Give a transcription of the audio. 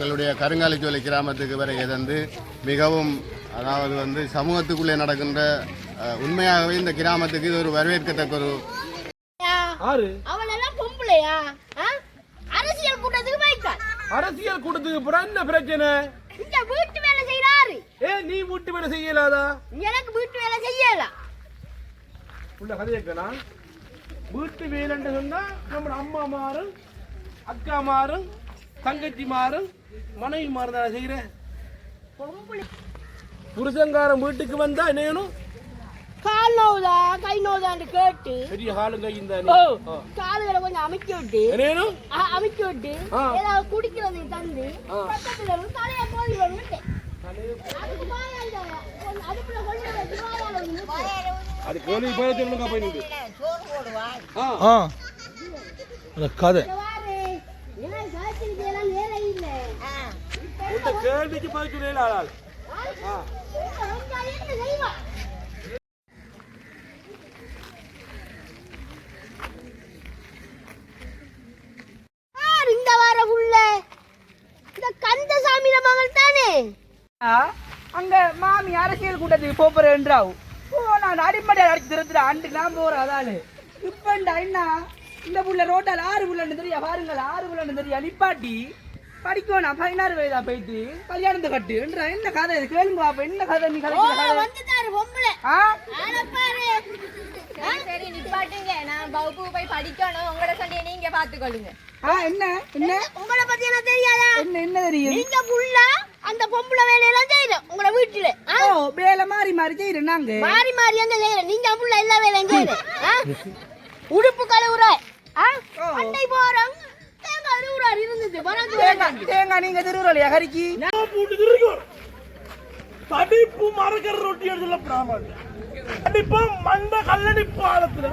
எங்களுடைய கருங்காலிச்சோலை கிராமத்துக்கு வருகை தந்து மிகவும் அதாவது வந்து சமூகத்துக்குள்ளே நடக்கின்ற உண்மையாகவே இந்த கிராமத்துக்கு இது ஒரு வரவேற்கத்தக்க ஒரு? அரசியல் கூட்டத்துக்கு அரசியல் கூட்டத்துக்கு அப்புறம் என்ன பிரச்சனை? இந்த வீட்டு வேலை செய்யறாரு ஏ நீ வீட்டு வேலை செய்யலாதா? எனக்கு வீட்டு வேலை செய்யலாம் உள்ள கதை கேட்கலாம். வீட்டு வேலைன்னு சொன்னா நம்ம அம்மா மாறும் அக்கா மாறும் தங்கச்சி மாறும் மனைவி மாறும் தானே செய்கிறேன் பொம்பளை புருஷங்காரன் வீட்டுக்கு வந்தா என்ன வேணும் கால் நோவுதா கை நோவுதான்னு கேட்டு. பெரிய கையும் ஓ தானே காலுகளை கொஞ்சம் அமைக்க விட்டு. என்ன வேணும் ஆ, அமைக்க விட்டு. ஆ. ஏதாவது குடிக்கிறது தந்து ஆ. பக்கத்துல இருந்து தலைய நிறுத்து. அது கோழி போய் சொல்லுங்க போய் கதை. கேள்விக்கு போய் சொல்லல ஆளாள். ஆ. ரொம்ப என்ன செய்வா யார் இந்த வார உள்ள? இந்த கந்தசாமி மகள் தானே? ஆ, அங்க மாமி அரசியல் கூட்டத்துக்கு போறேன்றாவு ஓ நான் அடிப்படையில் அடிச்சு திருத்துறேன் அண்டு நான் போறேன் அதானு இப்பண்டா என்ன? இந்த புள்ள ரோட்டால் ஆறு புள்ளன்னு தெரியா? பாருங்கள் ஆறு புள்ளன்னு தெரியா? நிப்பாட்டி. படிக்கணும் பதினாறு வயதா போயிட்டு கல்யாணத்தை கட்டுன்றா என்ன கதை இது? கேளுங்க அப்ப என்ன கதை நீ கதை வந்துட்டாரு பொம்பளை. ஆ? பாரு. சரி, நிப்பாட்டுங்க. நான் வகுப்பு போய் படிக்கணும். உங்களோட சண்டையை நீங்க பாத்துக்கொள்ளுங்க ஆ என்ன? என்ன? உங்களை பத்தி என்ன தெரியாதா? என்ன என்ன தெரியும்? நீங்க புள்ள அந்த பொம்பளை வேலையெல்லாம் செய்யணும். உங்களோட வீட்டுல. ஆ? ஓ வேலை மாறி மாறி செய்யறேன் நாங்க. மாறி மாறி எங்க செய்யணும் நீங்க புள்ள எல்லா வேலையும் செய்யணும். ஆ? உடுப்பு கழுவுற. ஆ? அண்டை போறோம் தேங்காய் தேங்காய் நீங்க திருவுருளையா கறிக்கு? தடிப்பு மரக்கற ரொட்டி எடுத்துல பிராமணன். தடிப்பு மண்ட கல்லடி பாலத்துல